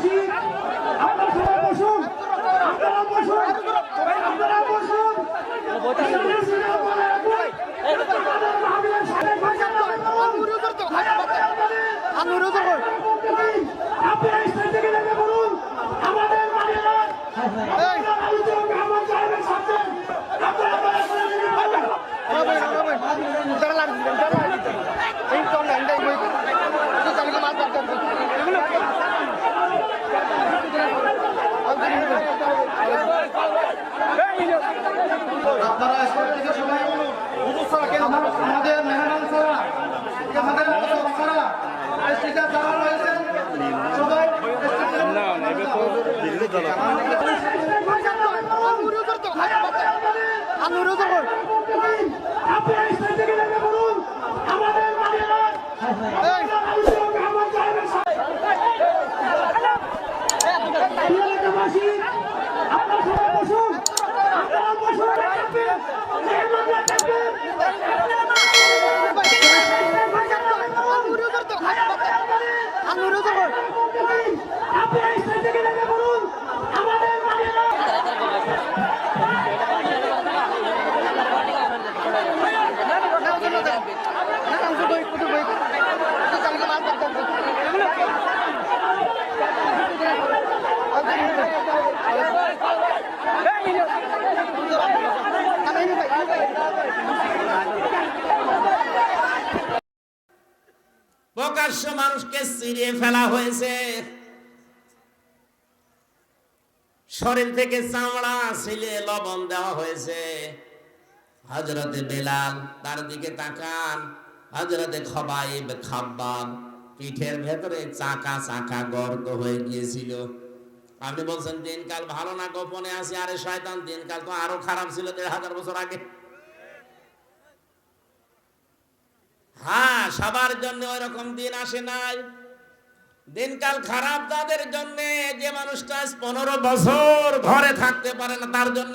এলাকাবাসী আপনারা সবাই বসুন আপনারা বসুন আপনারা বসুন। আপনারা স্টেজ থেকে নেমে পড়ুন। আমাদের মায়েরা, আপনারা আলোচক সাথে আপনারা দয়া করে নেমে পড়ুন। আপনারা থেকে সবাই আমাদের মেহমান ছাড়া আমাদের ছাড়া স্টেজে যারা রয়েছেন সবাই। আমাদের মায়েরা, আপনারা আলোচক আহমদ সাহেবের সাথে এলাকাবাসী, আপনারা সবাই বসুন। আপনারা বসুন। মেহমানরা থাকবেন। আপনারা স্টেজ থেকে নেমে পড়ুন। আমাদের মায়েরা, প্রকাশ্য মানুষকে চিরিয়ে ফেলা হয়েছে। শরীর থেকে চামড়া ছিলে লবণ দেওয়া হয়েছে। হজরতে বেলাল তার দিকে তাকান। হজরতে খবাইব খাব্বাব পিঠের ভেতরে চাকা চাকা গর্ত হয়ে গিয়েছিল। আপনি বলছেন, দিনকাল ভালো না গোপনে আছে? আরে শয়তান, দিনকাল তো আরও খারাপ ছিল দেড় হাজার বছর আগে। হ্যাঁ সবার জন্য ওই রকম দিন আসে নাই। দিনকাল খারাপ তাদের জন্য, যে মানুষটা পনেরো বছর ঘরে থাকতে পারে না, তার জন্য।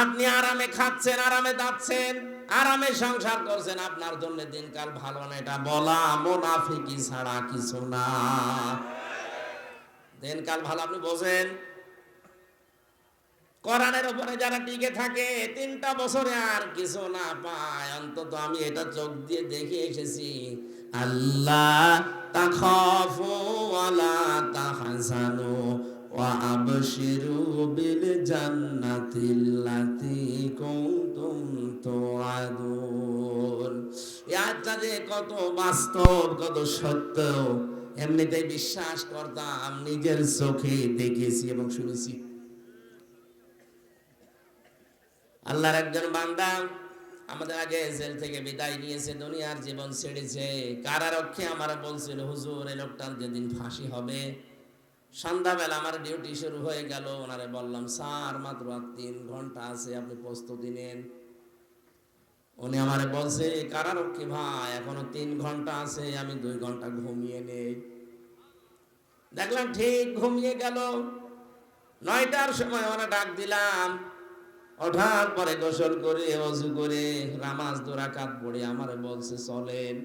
আপনি আরামে খাচ্ছেন, আরামে যাচ্ছেন আরামে সংসার করছেন, আপনার জন্য দিনকাল ভালো না, এটা বলা মোনাফিকি ছাড়া কিছু না। দিনকাল ভালো, আপনি বোঝেন? কোরআনের উপরে যারা টিকে থাকে, তিনটা বছরে আর কিছু না পায়। অন্তত আমি এটা চোখ দিয়ে দেখে এসেছি। আল্লাহ আবশিরু বিল জান্নাতিল্লাতী কুনতুম তুআদুন। এই আয়াতটা যে কত বাস্তব, কত সত্য, এমনিতেই বিশ্বাস করতাম, নিজের চোখে দেখেছি এবং শুনেছি। আল্লাহর একজন বান্দা আমাদের আগে জেল থেকে বিদায় নিয়েছে, দুনিয়ার জীবন ছেড়েছে। কারারক্ষে আমার বলছিল, হুজুর, এই লোকটার যেদিন ফাঁসি হবে, সন্ধ্যাবেলা আমার ডিউটি শুরু হয়ে গেল। ওনারে বললাম, স্যার, মাত্র তিন ঘণ্টা আছে, আপনি প্রস্তুতি নেন। উনি আমারে বলছে কারারক্ষী ভাই, এখনও তিন ঘণ্টা আছে, আমি দুই ঘণ্টা ঘুমিয়ে নেই। দেখলাম ঠিক ঘুমিয়ে গেল। নয়টার সময় ওরা ডাক দিলাম ওঠার পরে গোসল করে, অজু করে রামাজ দোরাকাত পড়ে আমার বলছে, চলেন।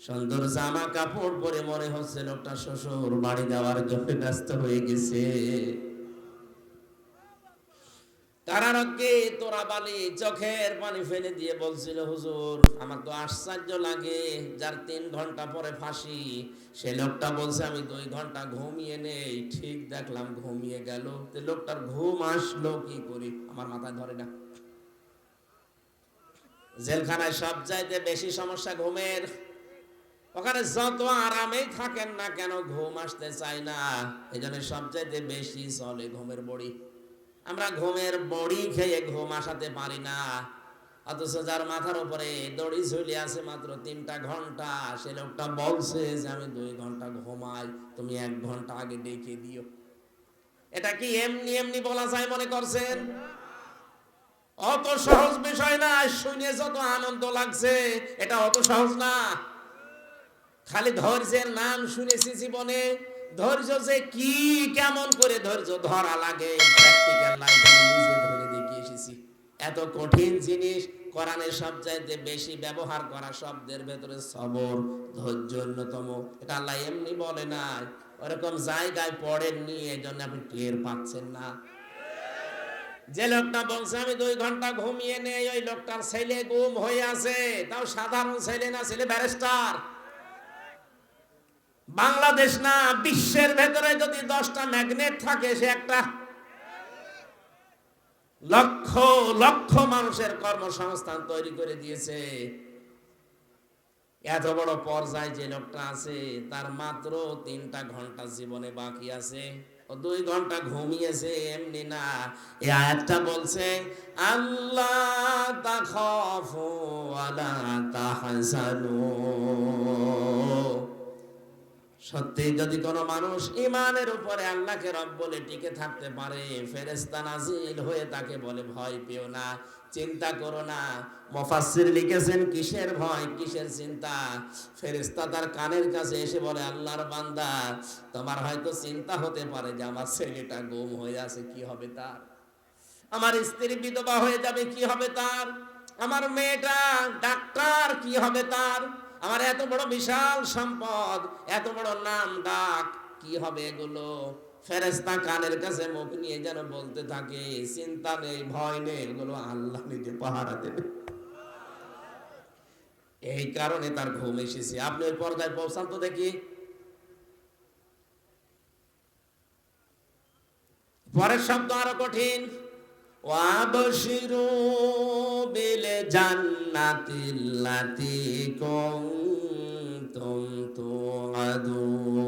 সুন্দর জামা কাপড় পরে মনে হচ্ছে লোকটা শ্বশুর বাড়ি যাওয়ার জন্য ব্যস্ত হয়ে গেছে। কারারক্ষে তোরা বালি চোখের পানি ফেলে দিয়ে বলছিল, হুজুর, আমার তো আশ্চর্য লাগে যার তিন ঘণ্টা পরে ফাঁসি। সে লোকটা বলছে, আমি দুই ঘণ্টা ঘুমিয়ে নেই। ঠিক দেখলাম ঘুমিয়ে গেল। লোকটার ঘুম আসলো কি করি? আমার মাথায় ধরে না। জেলখানায় সব চাইতে বেশি সমস্যা ঘুমের। ওখানে যত আরামেই থাকেন না কেন, ঘুম আসতে চায় না। এই জন্য সবচাইতে বেশি চলে ঘুমের বড়ি। আমরা ঘুমের বড়ি খেয়ে ঘুম আসাতে পারি না। অথচ যার মাথার উপরে দড়ি ঝুলে আছে মাত্র তিনটা ঘণ্টা, সে লোকটা বলছে যে, আমি দুই ঘণ্টা ঘুমাই, তুমি এক ঘণ্টা আগে ডেকে দিও। এটা কি এমনি এমনি বলা যায় মনে করছেন? অত সহজ বিষয় না, শুনে যত আনন্দ লাগছে, এটা অত সহজ না। খালি ধৈর্যের নাম শুনেছি জীবনে ধৈর্য যে কি কেমন করে ধৈর্য ধরা লাগে এত কঠিন জিনিস কোরআনের সবচাইতে বেশি ব্যবহার করা শব্দের ভেতরে সবর, ধৈর্য অন্যতম। এটা আল্লাহ এমনি বলে নাই, ওরকম জায়গায় পড়েননি এই জন্য আপনি টের পাচ্ছেন না। যে লোকটা বলছে, আমি দুই ঘণ্টা ঘুমিয়ে নেই, ওই লোকটার ছেলে গুম হয়ে আছে। তাও সাধারণ ছেলে না, ছেলে ব্যারিস্টার। বাংলাদেশ না, বিশ্বের ভেতরে যদি দশটা ম্যাগনেট থাকে, সে একটা লক্ষ লক্ষ মানুষের কর্মসংস্থান তৈরি করে দিয়েছে। এত বড় পর্যায়ে যে লোকটা আছে, তার মাত্র তিনটা ঘণ্টা জীবনে বাকি আছে। ও দুই ঘণ্টা ঘুমিয়েছে, এমনি না। এ আয়াতটা বলছে, আল্লাহ তাখাফু ওয়ালা তাহজানু সত্যি যদি কোনো মানুষ ইমানের উপরে আল্লাহকে রব বলে টিকে থাকতে পারে ফেরেস্তা নাজিল হয়ে তাকে বলে, ভয় পেও না, চিন্তা করো না। মফাসির লিখেছেন, কিসের ভয়, কিসের চিন্তা? ফেরেস্তা তার কানের কাছে এসে বলে, আল্লাহর বান্দা, তোমার হয়তো চিন্তা হতে পারে যে আমার ছেলেটা গুম হয়ে আছে, কি হবে তার? আমার স্ত্রী বিধবা হয়ে যাবে, কি হবে তার? আমার মেয়েটা ডাক্তার, কি হবে তার? আমার এত বড় বিশাল সম্পদ, এত বড় নাম ডাক, কি হবে এগুলো? ফেরেস্তা কানের কাছে মুখ নিয়ে যেন বলতে থাকে, চিন্তা নেই, ভয় নেই, এগুলো আল্লাহ নিজে পাহারা দেবে। এই কারণে তার ঘুম এসেছে। আপনি ওই পর্দায় পৌঁছান তো দেখি। পরের শব্দ আরও কঠিন। وابشروا بالجنة التي كنتم توعدون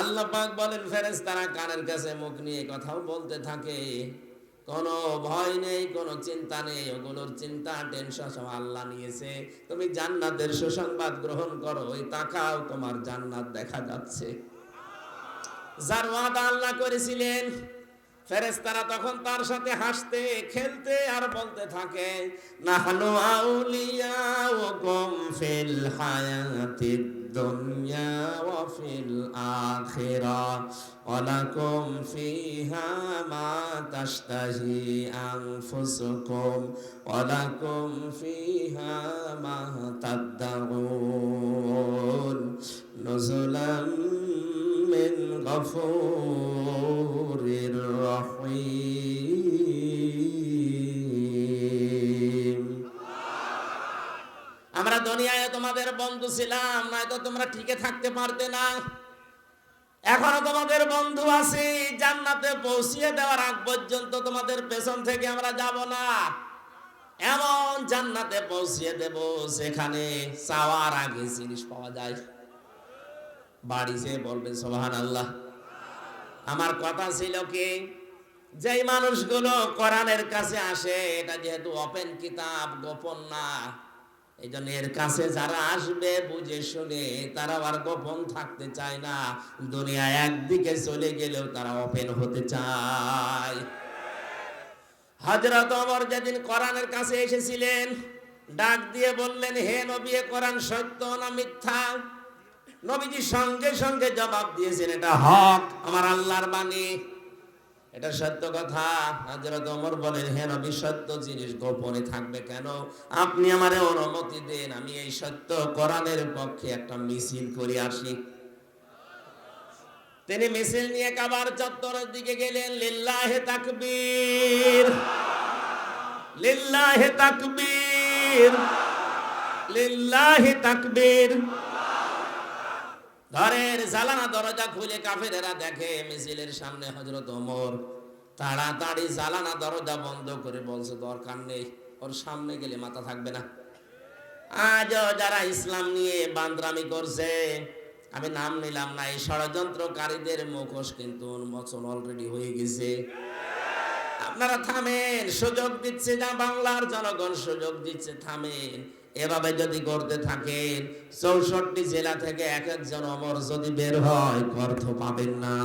আল্লাহ পাক বলেন ফেরেশতারা কানের কাছে মুখ নিয়ে কথাও বলতে থাকে কোনো ভয় নেই কোনো চিন্তা নেই ওগুলোর চিন্তা টেনশন সব আল্লাহ নিয়েছে তুমি জান্নাতের সুসংবাদ গ্রহণ করো ওই তাকাও তোমার জান্নাত দেখা যাচ্ছে যার ওয়াদা আল্লাহ করেছিলেন ফেরেশতারা তখন তার সাথে হাসতে, খেলতে আর বলতে থাকে, নাহনু আউলিয়াউকুম ফিল হায়াতিদ দুনিয়া ওয়া ফিল আখিরা ওয়ালাকুম ফিহা মা তাশতাহি আনফুসুকুম ওয়ালাকুম ফিহা মা তাদদাউন নুজুলাম من غفور رحيم আমরা দুনিয়ায় তোমাদের বন্ধু ছিলাম নয়তো তোমরা ঠিকই থাকতে পারতে না এখনো তোমাদের বন্ধু আছি জান্নাতে পৌঁছিয়ে দেওয়ার আগ পর্যন্ত তোমাদের পেছন থেকে আমরা যাব না এমন জান্নাতে পৌঁছিয়ে দেব সেখানে চাওয়ার আগে জিনিস পাওয়া যায় বাড়ি যেয়ে বলবেন সোহান আল্লাহ আমার কথা ছিল কি, যেই মানুষগুলো কোরআনের কাছে আসে, এটা যেহেতু ওপেন কিতাব, গোপন না এই জন্য এর কাছে যারা আসবে, বুঝে শুনে তারা আর গোপন থাকতে চায় না। দুনিয়া একদিকে চলে গেলেও তারা ওপেন হতে চায়। হজরত অমর যেদিন কোরআনের কাছে এসেছিলেন, ডাক দিয়ে বললেন, হে নবী কোরআন সত্য না মিথ্যা? নবীজি সঙ্গে সঙ্গে জবাব দিয়েছেন, এটা হক, আমার আল্লাহর বাণী। এটা সত্য কথা। হযরত ওমর বলেন, হে নবী, সত্য জিনিস গোপনে থাকবে কেন? আপনি আমারে অনুমতি দেন, আমি এই সত্য কোরআনের পক্ষে একটা মিছিল করে আসি। তিনি মিছিল নিয়ে কাবার চত্বরের দিকে গেলেন, লিল্লাহে তাকবীর লিল্লাহে তাকবীর লিল্লাহে তাকবীর। ঘরের জালানা দরজা খুলে কাফেরেরা দেখে মিছিলের সামনে হজরত ওমর তাড়াতাড়ি জালানা দরজা বন্ধ করে বলছে, দরকার নেই, ওর সামনে গেলে মাথা থাকবে না। আজও যারা ইসলাম নিয়ে বান্দরামি করছে, আমি নাম নিলাম না, এই ষড়যন্ত্রকারীদের মুখোশ কিন্তু উন্মোচন অলরেডি হয়ে গেছে। আপনারা থামেন, সুযোগ দিচ্ছে যা বাংলার জনগণ, সুযোগ দিচ্ছে, থামেন। এভাবে যদি করতে থাকেন, চৌষট্টি জেলা থেকে এক একজন অমর যদি বের হয় অর্থ পাবেন না।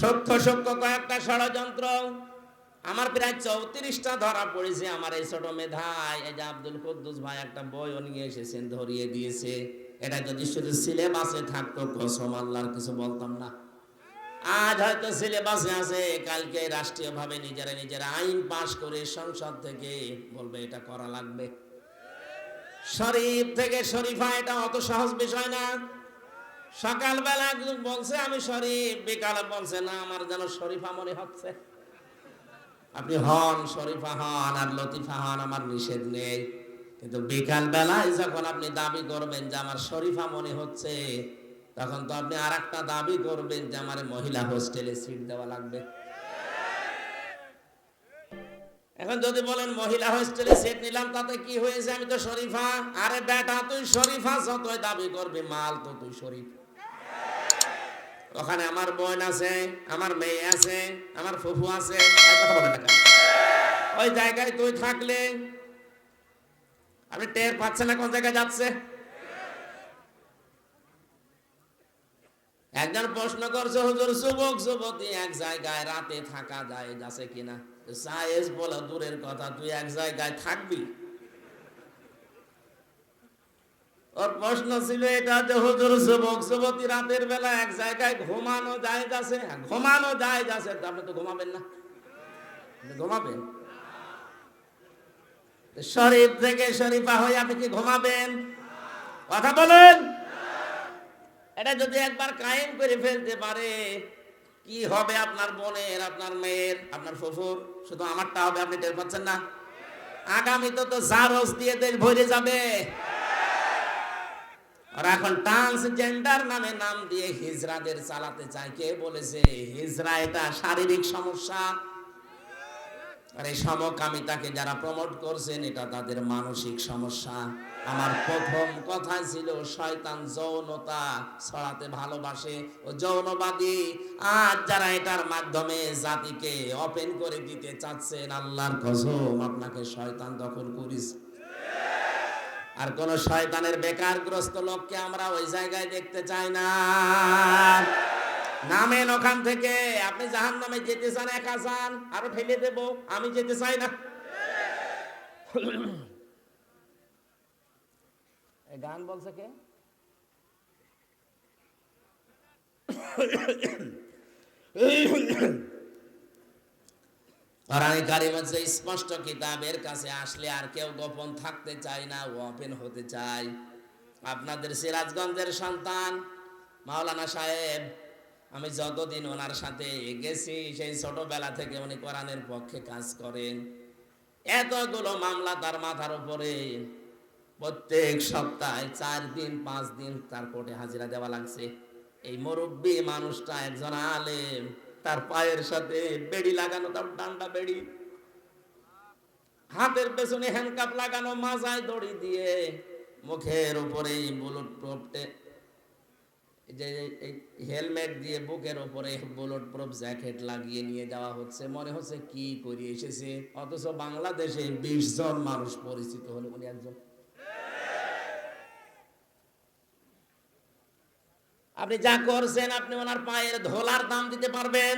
সত্য সত্য কয়েকটা ষড়যন্ত্র। আমার প্রায় চৌত্রিশটা ধরা পড়েছে আমার এই ছোট মেধায়। এই যে আব্দুল কুদ্দুস ভাই একটা বইও নিয়ে এসেছেন, ধরিয়ে দিয়েছে। এটা যদি শুধু সিলেবাসে থাকতো, কসম আল্লাহর কিছু বলতাম না। আজ হয়তো সিলেবাসে আছে, কালকে রাষ্ট্রীয়ভাবে নিজেরা নিজেরা আইন পাশ করে সংসদ থেকে বলবে, এটা করা লাগবে। শরীফ থেকে শরীফা, এটা অত সহজ বিষয় না। সকালবেলা বলছে, আমি শরীফ। বিকালে বলছে, না, আমার যেন শরীফা মনে হচ্ছে। আপনি হন, শরীফা হন আর লতিফা হন, আমার নিষেধ নেই। কিন্তু বিকাল বেলায় যখন আপনি দাবি করবেন যে আমার শরীফা মনে হচ্ছে, তখন তো আপনি আর একটা দাবি করবেন যে আমার মহিলা হোস্টেলে সিট দেওয়া লাগবে। এখন যদি বলেন, মহিলা হোস্টেলে সিট নিলাম, তাতে কি হয়েছে? আমি তো শরীফা। আরে বেটা, তুই শরীফা, যতই দাবি করবি, মাল তো তুই শরীফ। ওখানে আমার বোন আছে, আমার মেয়ে আছে, আমার ফুফু আছে ওই জায়গায় তুই থাকলে আপনি টের পাচ্ছেন না কোন জায়গায় যাচ্ছে? একজন প্রশ্ন করছে, হুজুর, যুবক, যুবতী এক জায়গায় রাতে থাকা যায় যাচ্ছে কিনা? সায়েস, বলে, দূরের কথা, তুই এক জায়গায় থাকবি? ওর প্রশ্ন ছিল এটা যে হুজুর যুবক, যুবতী রাতের বেলা এক জায়গায় ঘুমানো যায় যাচ্ছে? ঘুমানো যায় তা আপনি তো ঘুমাবেন না। ঘুমাবেন। শরীফ থেকে শরীফা হয়ে আপনি কি ঘুমাবেন? কথা বলেন। এটা যদি একবার কায়েম করে ফেলতে পারে, কি হবে আপনার বোনের, আপনার মেয়ের, আপনার শ্বশুর? শুধু আমারটা হবে, আপনি টের পাচ্ছেন না? আগামীতে তো জারস দিয়ে দেশ ভরে যাবে। আর এখন ট্রান্সজেন্ডার নামে নাম দিয়ে হিজরাদের চালাতে চায়। কে বলেছে? হিজরা এটা শারীরিক সমস্যা। আর এই সমকামিতাকে যারা প্রমোট করছেন, এটা তাদের মানসিক সমস্যা। আমার প্রথম কথা ছিল, শয়তান যৌনতা ছড়াতে ভালোবাসে। ও যৌনবাদী, আজ যারা এটার মাধ্যমে জাতিকে ওপেন করে দিতে চাচ্ছেন, আল্লাহর কসম, আপনাকে শয়তান দখল করিস আর কোন শয়তানের বেকারগ্রস্ত লোককে আমরা ওই জায়গায় দেখতে চাই না। নামেন ওখান থেকে, আপনি জাহান নামে যেতে চান, একা চান, আরও ঠেলে দেব, আমি যেতে চাই না। গান বলছে কে? কোরআনে কারিমের যে স্পষ্ট কিতাবের কাছে আসলে আর কেউ গোপন থাকতে চায় না ওপেন হতে চায়। আপনাদের সিরাজগঞ্জের সন্তান, মাওলানা সাহেব, আমি যতদিন ওনার সাথে গেছি, সেই ছোটবেলা থেকে উনি কোরআনের পক্ষে কাজ করেন। এতগুলো মামলা তার মাথার উপরে। প্রত্যেক সপ্তাহে চার দিন, পাঁচ দিন তার কোর্টে হাজিরা দেওয়া লাগছে। এই মুরব্বী মানুষটা একজন আলেম। তার পায়ের সাথে বেড়ি লাগানো, তার ডান্ডা বেড়ি। হাতের পেছনে হ্যান্ডকাপ লাগানো, মাজায় দড়ি দিয়ে মুখের উপরে বুলেট প্রুফ যে হেলমেট দিয়ে বুকের উপরে বুলেট প্রুফ জ্যাকেট লাগিয়ে নিয়ে যাওয়া হচ্ছে। মনে হচ্ছে কি করে এসেছে? অথচ বাংলাদেশে বিশ জন মানুষ পরিচিত হলো। উনি একজন আপনি যা করছেন, আপনি ওনার পায়ের ধোলার দাম দিতে পারবেন।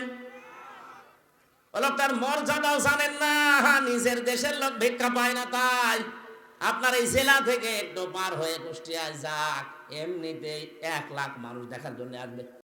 লোকটার মর্যাদাও জানেন না নিজের দেশের লোক ভিক্ষা পায় না তাই। আপনার এই জেলা থেকে একটু পার হয়ে কুষ্টিয়ায় যাক, এমনিতেই এক লাখ মানুষ দেখার জন্য আসবে।